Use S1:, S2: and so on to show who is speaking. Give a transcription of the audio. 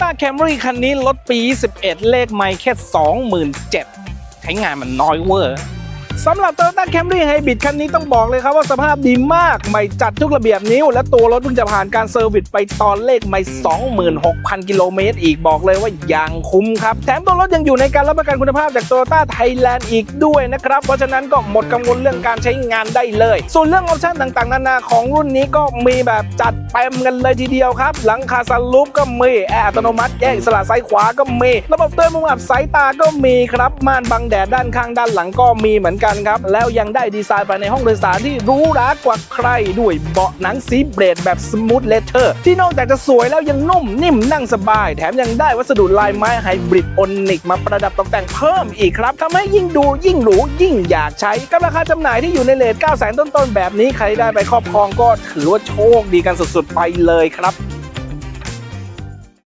S1: Toyota Camry คันนี้รถปี11เลขไม่แค่ 27,000 ใช้งานมันน้อยเวอร์ สำหรับ Toyota Camry Hybrid คันนี้ต้องบอกเลยครับว่าสภาพดีมาก ไม่จัดทุกระเบียบนิ้ว และตัวรถเพิ่งจะผ่านการเซอร์วิสไปตอนเลขไม่ 26,000 กิโลเมตรอีกบอกเลยว่าอย่างคุ้มครับ แถมตัวรถยังอยู่ในการรับประกันคุณภาพจาก Toyota Thailand อีกด้วยนะครับ เพราะฉะนั้นก็หมดกังวลเรื่องการใช้งานได้เลย ส่วนเรื่องออปชั่นต่างๆ นานาของรุ่นนี้ก็มีแบบจัดเต็มกันเลยทีเดียวครับ หลังคาสลูปก็มีแอร์อัตโนมัติแยกอิสระซ้ายขวาก็มีระบบเตือนมุมอับสายตาก็มีครับม่านบังแดดด้านข้างด้านหลังก็มีเหมือนกันครับ แล้วยังได้ดีไซน์ภายในห้องโดยสารที่หรูหรากว่าใครด้วยเบาะหนังสีเบรดแบบสมูทเลเทอร์ที่นอกจากจะสวยแล้วยังนุ่มนิ่มนั่งสบาย แถมยังได้วัสดุลายไม้ไฮบริดออนนิกมาประดับตกแต่งเพิ่มอีกครับทำให้ยิ่งดูยิ่งหรูยิ่งอยากใช้กับราคาจำหน่ายที่อยู่ในเลท9 0 0 0 0ต้นๆแบบนี้ใครได้ไปครอบครองก็ถือว่าโชคดีกันสุดๆไปเลยครับ